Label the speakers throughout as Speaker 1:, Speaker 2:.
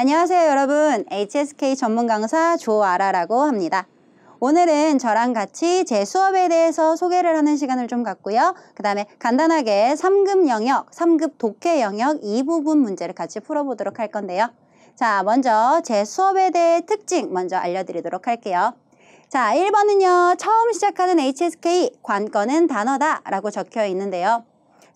Speaker 1: 안녕하세요 여러분 HSK 전문 강사 조아라라고 합니다. 오늘은 저랑 같이 제 수업에 대해서 소개를 하는 시간을 좀 갖고요. 그 다음에 간단하게 3급 영역, 3급 독해 영역 이 부분 문제를 같이 풀어보도록 할 건데요. 자, 먼저 제 수업에 대해 특징 먼저 알려드리도록 할게요. 자, 1번은요. 처음 시작하는 HSK 관건은 단어다 라고 적혀 있는데요.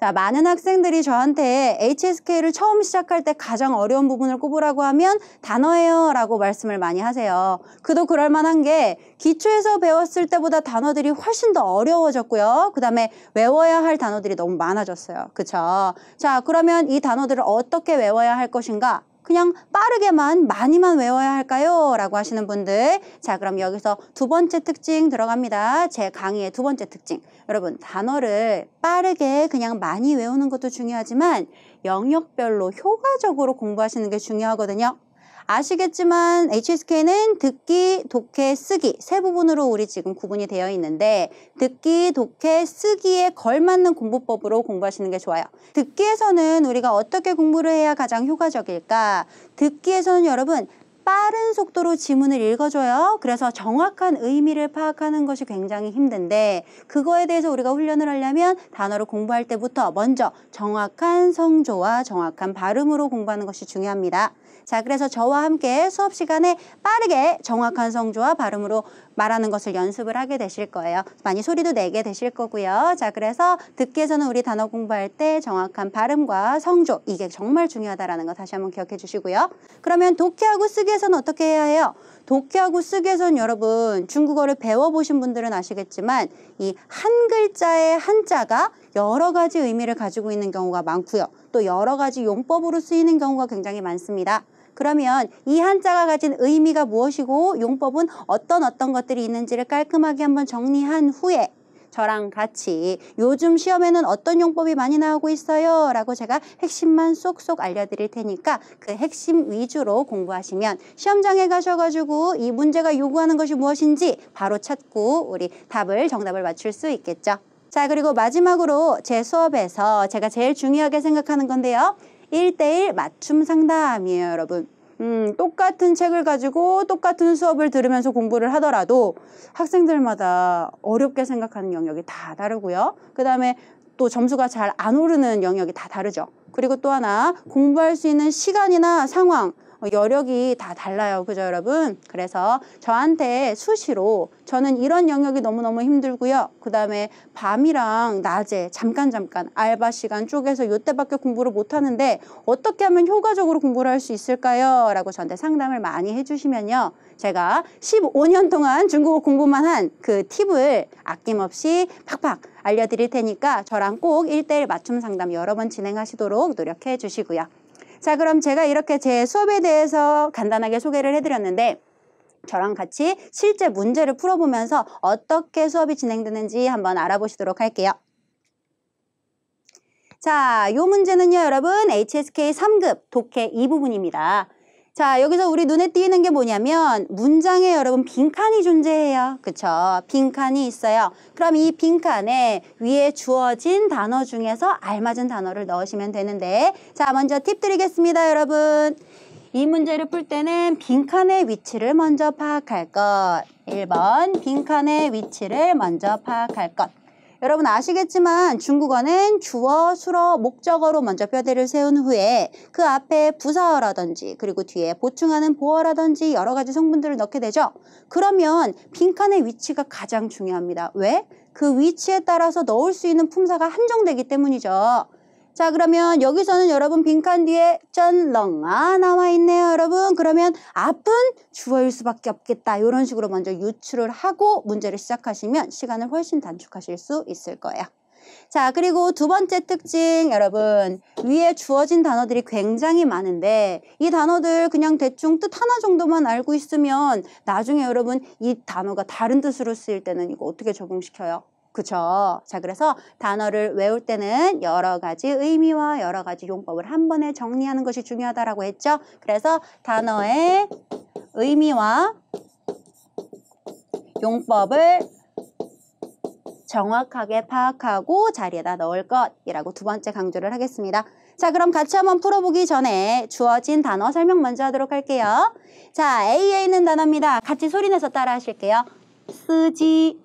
Speaker 1: 자, 많은 학생들이 저한테 HSK를 처음 시작할 때 가장 어려운 부분을 꼽으라고 하면 단어예요 라고 말씀을 많이 하세요. 그도 그럴 만한 게 기초에서 배웠을 때보다 단어들이 훨씬 더 어려워졌고요. 그 다음에 외워야 할 단어들이 너무 많아졌어요. 그쵸? 자, 그러면 이 단어들을 어떻게 외워야 할 것인가? 그냥 빠르게만 많이만 외워야 할까요? 라고 하시는 분들 자 그럼 여기서 두 번째 특징 들어갑니다. 제 강의의 두 번째 특징 여러분 단어를 빠르게 그냥 많이 외우는 것도 중요하지만 영역별로 효과적으로 공부하시는 게 중요하거든요. 아시겠지만 HSK는 듣기, 독해, 쓰기 세 부분으로 우리 지금 구분이 되어 있는데 듣기, 독해, 쓰기에 걸맞는 공부법으로 공부하시는 게 좋아요. 듣기에서는 우리가 어떻게 공부를 해야 가장 효과적일까? 듣기에서는 여러분 빠른 속도로 지문을 읽어줘요. 그래서 정확한 의미를 파악하는 것이 굉장히 힘든데 그거에 대해서 우리가 훈련을 하려면 단어를 공부할 때부터 먼저 정확한 성조와 정확한 발음으로 공부하는 것이 중요합니다. 자, 그래서 저와 함께 수업 시간에 빠르게 정확한 성조와 발음으로 말하는 것을 연습을 하게 되실 거예요. 많이 소리도 내게 되실 거고요. 자, 그래서 듣기에서는 우리 단어 공부할 때 정확한 발음과 성조 이게 정말 중요하다라는 거 다시 한번 기억해 주시고요. 그러면 독해하고 쓰기에서는 어떻게 해야 해요? 독해하고 쓰기에서는 여러분 중국어를 배워보신 분들은 아시겠지만 이 한 글자의 한자가 여러 가지 의미를 가지고 있는 경우가 많고요. 또 여러 가지 용법으로 쓰이는 경우가 굉장히 많습니다. 그러면 이 한자가 가진 의미가 무엇이고 용법은 어떤 어떤 것들이 있는지를 깔끔하게 한번 정리한 후에 저랑 같이 요즘 시험에는 어떤 용법이 많이 나오고 있어요 라고 제가 핵심만 쏙쏙 알려드릴 테니까 그 핵심 위주로 공부하시면 시험장에 가셔가지고 이 문제가 요구하는 것이 무엇인지 바로 찾고 우리 답을 정답을 맞출 수 있겠죠. 자 그리고 마지막으로 제 수업에서 제가 제일 중요하게 생각하는 건데요. 1대1 맞춤 상담이에요, 여러분. 음, 똑같은 책을 가지고 똑같은 수업을 들으면서 공부를 하더라도 학생들마다 어렵게 생각하는 영역이 다 다르고요. 그 다음에 또 점수가 잘 안 오르는 영역이 다 다르죠. 그리고 또 하나 공부할 수 있는 시간이나 상황, 어, 여력이 다 달라요. 그죠, 여러분? 그래서 저한테 수시로 저는 이런 영역이 너무너무 힘들고요. 그 다음에 밤이랑 낮에 잠깐 잠깐 알바 시간 쪼개서 요때밖에 공부를 못 하는데 어떻게 하면 효과적으로 공부를 할 수 있을까요? 라고 저한테 상담을 많이 해 주시면요. 제가 15년 동안 중국어 공부만 한 그 팁을 아낌없이 팍팍 알려드릴 테니까 저랑 꼭 1대1 맞춤 상담 여러 번 진행하시도록 노력해 주시고요. 자, 그럼 제가 이렇게 제 수업에 대해서 간단하게 소개를 해드렸는데 저랑 같이 실제 문제를 풀어보면서 어떻게 수업이 진행되는지 한번 알아보시도록 할게요. 자, 이 문제는요, 여러분 HSK 3급 독해 이 부분입니다. 자, 여기서 우리 눈에 띄는 게 뭐냐면 문장에 여러분 빈칸이 존재해요. 그쵸? 빈칸이 있어요. 그럼 이 빈칸에 위에 주어진 단어 중에서 알맞은 단어를 넣으시면 되는데 자, 먼저 팁 드리겠습니다, 여러분. 이 문제를 풀 때는 빈칸의 위치를 먼저 파악할 것. 1번 빈칸의 위치를 먼저 파악할 것. 여러분 아시겠지만 중국어는 주어, 수어, 목적어로 먼저 뼈대를 세운 후에 그 앞에 부사어라든지 그리고 뒤에 보충하는 보어라든지 여러 가지 성분들을 넣게 되죠. 그러면 빈칸의 위치가 가장 중요합니다. 왜? 그 위치에 따라서 넣을 수 있는 품사가 한정되기 때문이죠. 자 그러면 여기서는 여러분 빈칸 뒤에 쩐렁아 나와 있네요 여러분. 그러면 앞은 주어일 수밖에 없겠다. 이런 식으로 먼저 유추를 하고 문제를 시작하시면 시간을 훨씬 단축하실 수 있을 거예요. 자 그리고 두 번째 특징 여러분. 위에 주어진 단어들이 굉장히 많은데 이 단어들 그냥 대충 뜻 하나 정도만 알고 있으면 나중에 여러분 이 단어가 다른 뜻으로 쓰일 때는 이거 어떻게 적용시켜요? 그쵸? 자, 그래서 단어를 외울 때는 여러 가지 의미와 여러 가지 용법을 한 번에 정리하는 것이 중요하다라고 했죠? 그래서 단어의 의미와 용법을 정확하게 파악하고 자리에다 넣을 것이라고 두 번째 강조를 하겠습니다. 자, 그럼 같이 한번 풀어보기 전에 주어진 단어 설명 먼저 하도록 할게요. 자, A에 있는 단어입니다. 같이 소리내서 따라 하실게요. 쓰지,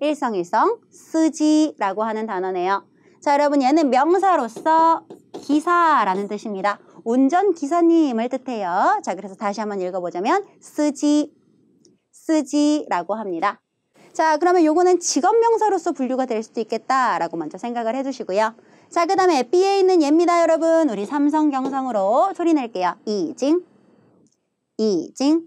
Speaker 1: 일성일성, 쓰지라고 하는 단어네요. 자, 여러분 얘는 명사로서 기사라는 뜻입니다. 운전기사님을 뜻해요. 자, 그래서 다시 한번 읽어보자면 쓰지, 쓰지라고 합니다. 자, 그러면 요거는 직업명사로서 분류가 될 수도 있겠다라고 먼저 생각을 해주시고요. 자, 그 다음에 B에 있는 예입니다, 여러분. 우리 삼성 경성으로 소리 낼게요. 이징, 이징.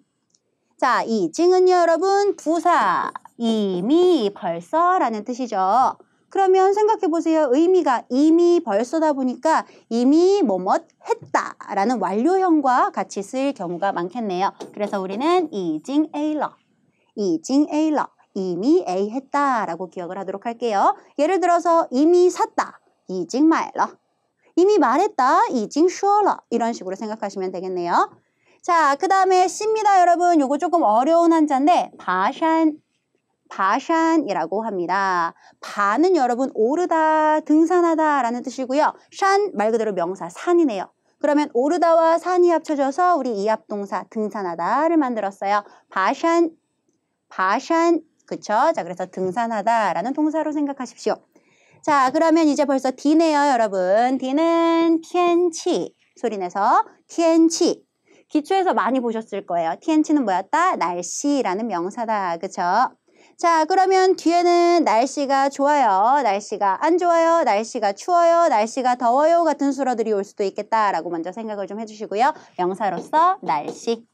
Speaker 1: 자, 이징은요, 여러분, 부사, 이미, 벌써라는 뜻이죠. 그러면 생각해 보세요. 의미가 이미 벌써다 보니까 이미 뭐뭇 했다라는 완료형과 같이 쓸 경우가 많겠네요. 그래서 우리는 이징 에일러, 이징 에일러, 이미 A 했다라고 기억을 하도록 할게요. 예를 들어서 이미 샀다, 이징 말러, 이미 말했다, 이징 슈어러 이런 식으로 생각하시면 되겠네요. 자, 그 다음에 C입니다, 여러분. 요거 조금 어려운 한자인데 바샨 바샨이라고 합니다. 바는 여러분 오르다, 등산하다 라는 뜻이고요. 샨 말 그대로 명사 산이네요. 그러면 오르다와 산이 합쳐져서 우리 이합동사 등산하다를 만들었어요. 바샨, 바샨, 그쵸? 자, 그래서 등산하다라는 동사로 생각하십시오. 자, 그러면 이제 벌써 D네요, 여러분. D는 티엔치 소리 내서 티엔치. 기초에서 많이 보셨을 거예요. 티엔치는 뭐였다? 날씨라는 명사다. 그쵸? 자, 그러면 뒤에는 날씨가 좋아요, 날씨가 안 좋아요, 날씨가 추워요, 날씨가 더워요 같은 수어들이 올 수도 있겠다라고 먼저 생각을 좀 해주시고요. 명사로서 날씨.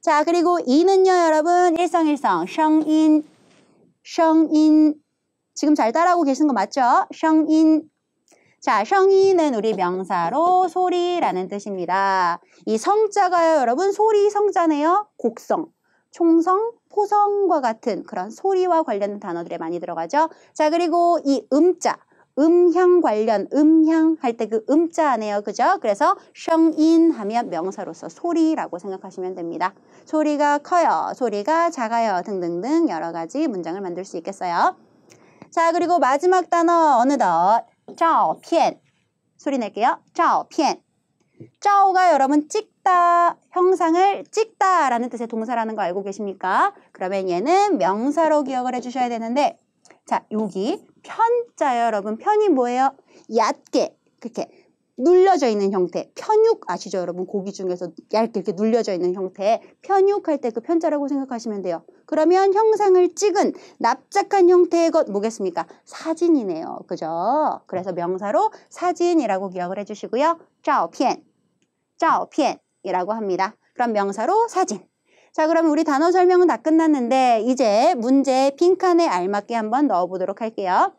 Speaker 1: 자, 그리고 이는요, 여러분 일성일성, 성인, 성인. 지금 잘 따라하고 계신 거 맞죠? 성인. 자, 성인은 우리 명사로 소리라는 뜻입니다. 이 성자가요, 여러분 소리 성자네요. 곡성, 총성, 포성과 같은 그런 소리와 관련된 단어들이 많이 들어가죠. 자, 그리고 이 음자, 음향 관련, 음향 할 때 그 음자네요. 그죠? 그래서 성인 하면 명사로서 소리라고 생각하시면 됩니다. 소리가 커요, 소리가 작아요 등등등 여러 가지 문장을 만들 수 있겠어요. 자, 그리고 마지막 단어 어느덧 照片 소리 낼게요. 照片 짜오가 여러분 찍다, 형상을 찍다라는 뜻의 동사라는 거 알고 계십니까? 그러면 얘는 명사로 기억을 해주셔야 되는데 자 여기 편자요 여러분 편이 뭐예요? 얕게 그렇게 눌려져 있는 형태 편육 아시죠 여러분 고기 중에서 얇게 이렇게 눌려져 있는 형태 편육할 때 그 편자라고 생각하시면 돼요 그러면 형상을 찍은 납작한 형태의 것 뭐겠습니까 사진이네요 그죠 그래서 명사로 사진이라고 기억을 해주시고요 照片 照片 이라고 합니다. 그럼 명사로 사진. 자, 그럼 우리 단어 설명은 다 끝났는데 이제 문제 빈칸에 알맞게 한번 넣어보도록 할게요.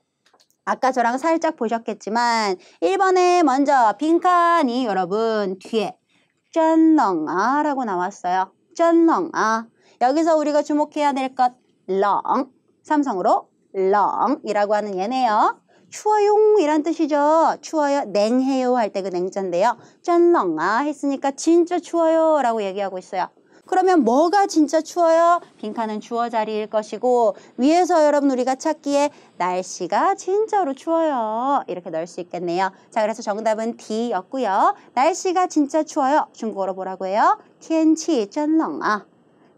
Speaker 1: 아까 저랑 살짝 보셨겠지만 1번에 먼저 빈칸이 여러분 뒤에 쩐렁아라고 나왔어요. 쩐렁아. 여기서 우리가 주목해야 될 것 렁. 삼성으로 렁이라고 하는 얘네요. 추워용 이란 뜻이죠. 추워요. 냉해요 할 때 그 냉자인데요. 짠렁아 했으니까 진짜 추워요 라고 얘기하고 있어요. 그러면 뭐가 진짜 추워요? 빈칸은 주어 자리일 것이고 위에서 여러분 우리가 찾기에 날씨가 진짜로 추워요. 이렇게 넣을 수 있겠네요. 자 그래서 정답은 D였고요. 날씨가 진짜 추워요. 중국어로 뭐라고 해요? 天气真冷啊.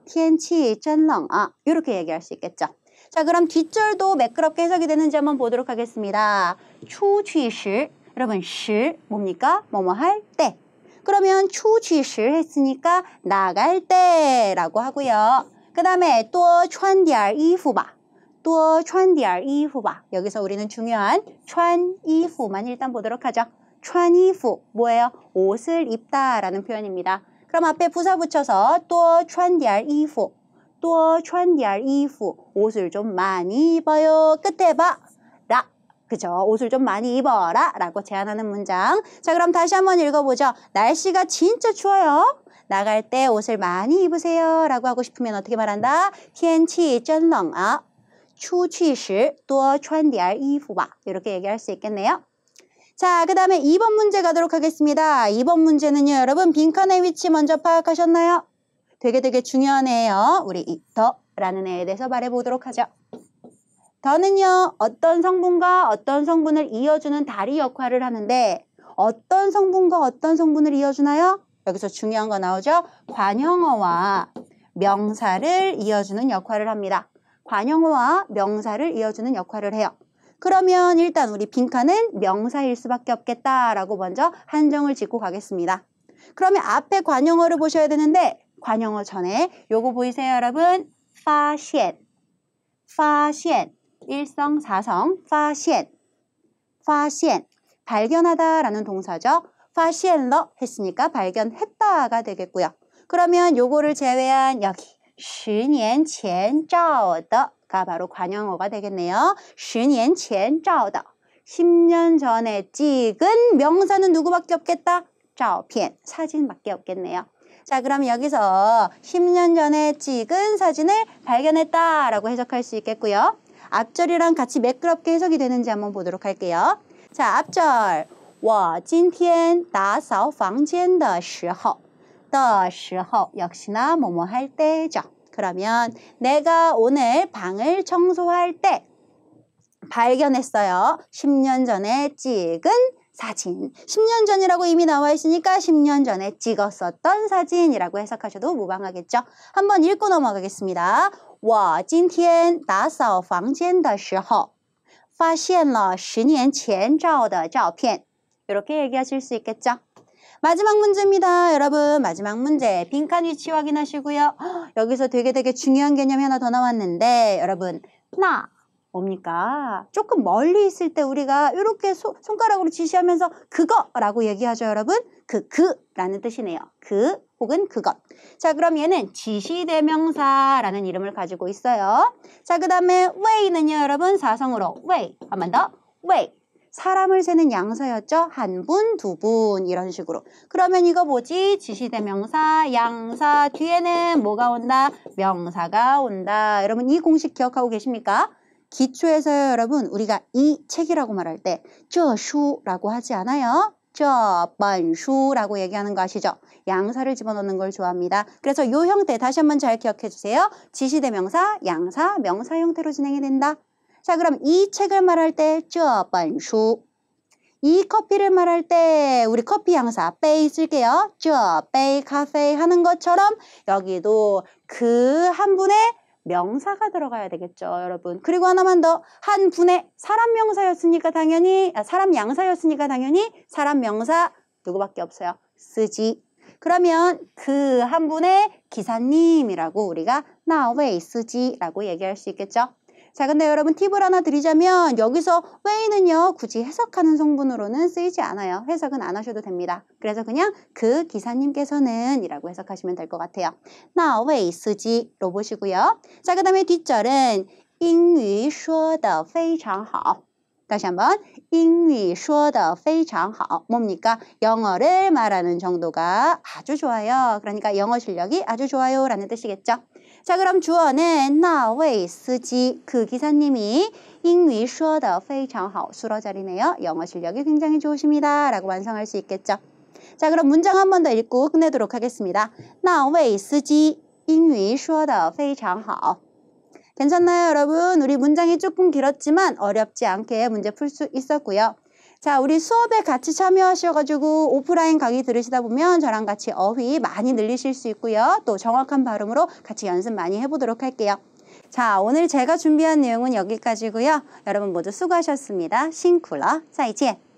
Speaker 1: 天气真冷啊. 이렇게 얘기할 수 있겠죠. 자, 그럼 뒷절도 매끄럽게 해석이 되는지 한번 보도록 하겠습니다. 추취시 여러분 시 뭡니까? 뭐뭐 할 때. 그러면 추취시 했으니까 나갈 때라고 하고요. 그 다음에 또穿点 衣服吧. 또穿点 衣服吧. 여기서 우리는 중요한 穿衣服만 일단 보도록 하죠. 穿衣服 뭐예요? 옷을 입다라는 표현입니다. 그럼 앞에 부사 붙여서 또穿点衣服 多穿点衣服 옷을 좀 많이 입어요. 끝에 봐. 라. 그죠? 옷을 좀 많이 입어라. 라고 제안하는 문장. 자, 그럼 다시 한번 읽어보죠. 날씨가 진짜 추워요. 나갈 때 옷을 많이 입으세요. 라고 하고 싶으면 어떻게 말한다? 天气真冷啊. 出去时多穿点衣服吧. 이렇게 얘기할 수 있겠네요. 자, 그 다음에 2번 문제 가도록 하겠습니다. 2번 문제는요, 여러분 빈칸의 위치 먼저 파악하셨나요? 되게 되게 중요한 애예요. 우리 이터라는 애에 대해서 말해보도록 하죠. 더는요, 어떤 성분과 어떤 성분을 이어주는 다리 역할을 하는데 어떤 성분과 어떤 성분을 이어주나요? 여기서 중요한 거 나오죠? 관형어와 명사를 이어주는 역할을 합니다. 관형어와 명사를 이어주는 역할을 해요. 그러면 일단 우리 빈칸은 명사일 수밖에 없겠다라고 먼저 한정을 짓고 가겠습니다. 그러면 앞에 관형어를 보셔야 되는데 관형어 전에 요거 보이세요 여러분? 发现, 发现, 일성, 사성, 发现, 发现, 발견하다라는 동사죠. 发现了 했으니까 발견했다가 되겠고요. 그러면 요거를 제외한 여기 10年前照的가 바로 관형어가 되겠네요. 10年前照的 10년 전에 찍은 명사는 누구밖에 없겠다? 照片 사진밖에 없겠네요. 자, 그럼 여기서 10년 전에 찍은 사진을 발견했다라고 해석할 수 있겠고요. 앞절이랑 같이 매끄럽게 해석이 되는지 한번 보도록 할게요. 자, 앞절. 我今天打扫房间的时候的时候역시나 뭐뭐 할 때죠. 그러면 내가 오늘 방을 청소할 때 발견했어요. 10년 전에 찍은 사진. 10년 전이라고 이미 나와 있으니까 10년 전에 찍었었던 사진이라고 해석하셔도 무방하겠죠. 한번 읽고 넘어가겠습니다. 我今天打扫房间的时候发现了十年前照的照片 이렇게 얘기하실 수 있겠죠. 마지막 문제입니다. 여러분 마지막 문제 빈칸 위치 확인하시고요. 여기서 되게 되게 중요한 개념이 하나 더 나왔는데 여러분 나 뭡니까? 조금 멀리 있을 때 우리가 이렇게 소, 손가락으로 지시하면서 그거라고 얘기하죠, 여러분. 그, 그라는 뜻이네요. 그 혹은 그것. 자, 그럼 얘는 지시대명사라는 이름을 가지고 있어요. 자, 그 다음에 way는요, 여러분 사성으로 way. 한 번 더. way. 사람을 세는 양사였죠? 한 분, 두 분, 이런 식으로. 그러면 이거 뭐지? 지시대명사, 양사, 뒤에는 뭐가 온다? 명사가 온다. 여러분 이 공식 기억하고 계십니까? 기초에서요, 여러분, 우리가 이 책이라고 말할 때, 저슈라고 하지 않아요? 저번슈라고 얘기하는 거 아시죠? 양사를 집어넣는 걸 좋아합니다. 그래서 요 형태 다시 한번 잘 기억해 주세요. 지시대명사, 양사, 명사 형태로 진행이 된다. 자, 그럼 이 책을 말할 때, 저번슈. 이 커피를 말할 때 우리 커피 양사 빼이 쓸게요. 저, 빼이, 카페 하는 것처럼 여기도 그 한 분의 명사가 들어가야 되겠죠, 여러분. 그리고 하나만 더. 한 분의 사람 명사였으니까 당연히, 아, 사람 양사였으니까 당연히 사람 명사 누구밖에 없어요. 쓰지. 그러면 그 한 분의 기사님이라고 우리가 나웨이 쓰지라고 얘기할 수 있겠죠. 자, 근데 여러분 팁을 하나 드리자면 여기서 way는요 굳이 해석하는 성분으로는 쓰이지 않아요. 해석은 안 하셔도 됩니다. 그래서 그냥 그 기사님께서는 이라고 해석하시면 될 것 같아요. 나 웨이 쓰지로 보시고요. 자, 그 다음에 뒷절은 英语说的非常好. 다시 한번 英语说的非常好. 뭡니까? 영어를 말하는 정도가 아주 좋아요. 그러니까 영어 실력이 아주 좋아요 라는 뜻이겠죠. 자 그럼 주어는 나웨이 스지 그 기사님이 잉위 슈어더 페이창하오 수어 자리네요. 영어 실력이 굉장히 좋으십니다. 라고 완성할 수 있겠죠. 자 그럼 문장 한 번 더 읽고 끝내도록 하겠습니다. 나웨이 스지 잉위 슈어더 페이창하오 괜찮나요 여러분? 우리 문장이 조금 길었지만 어렵지 않게 문제 풀 수 있었고요. 자, 우리 수업에 같이 참여하셔가지고 오프라인 강의 들으시다 보면 저랑 같이 어휘 많이 늘리실 수 있고요. 또 정확한 발음으로 같이 연습 많이 해보도록 할게요. 자, 오늘 제가 준비한 내용은 여기까지고요. 여러분 모두 수고하셨습니다. 싱쿨러, 再见.